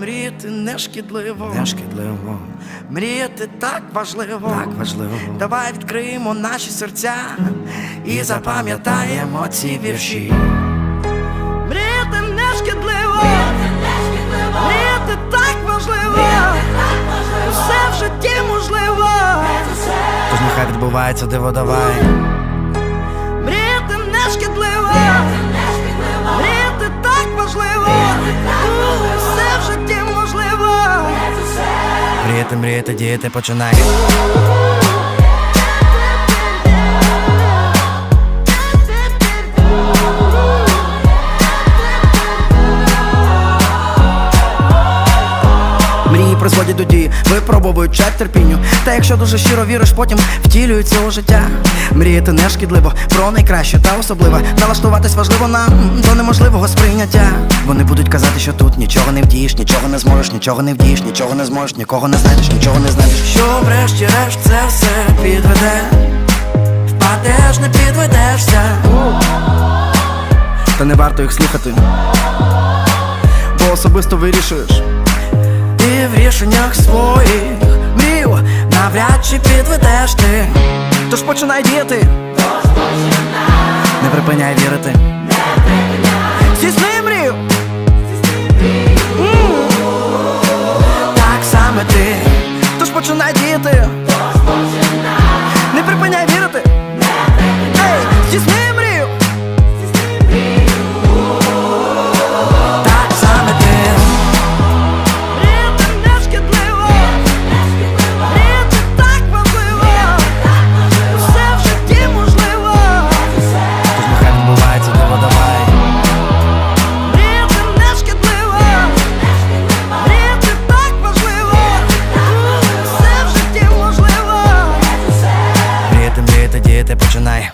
Мріяти не шкідливо, не шкідливо. Мріяти так важливо. Так важливо. Давай відкриємо наші серця і запам'ятаємо ці вірші. Відбувається диво, давай. Мріяти не шкідливо, мріяти так важливо, все в житті можливо. Мріяти, мріяти, діяти, починай. Призводять до дії, випробовують чек терпінню. Та якщо дуже щиро віриш, потім втілюється у життя. Мріяти не шкідливо, про найкраще та особливе. Налаштуватись важливо нам до неможливого сприйняття. Вони будуть казати, що тут нічого не вдієш, нічого не зможеш, нічого не вдієш, нічого не зможеш, нікого не знайдеш, нічого не знайдеш. Що врешті-решт це все підведе, впадеш, не підведешся. Та не варто їх слухати. Бо особисто вирішуєш. В рішеннях своїх мрію навряд чи підведеш ти. Тож починай діяти. Не припиняй вірити. Здійсни мрію. М. Так саме ти. Тож починай діяти. діяти починай.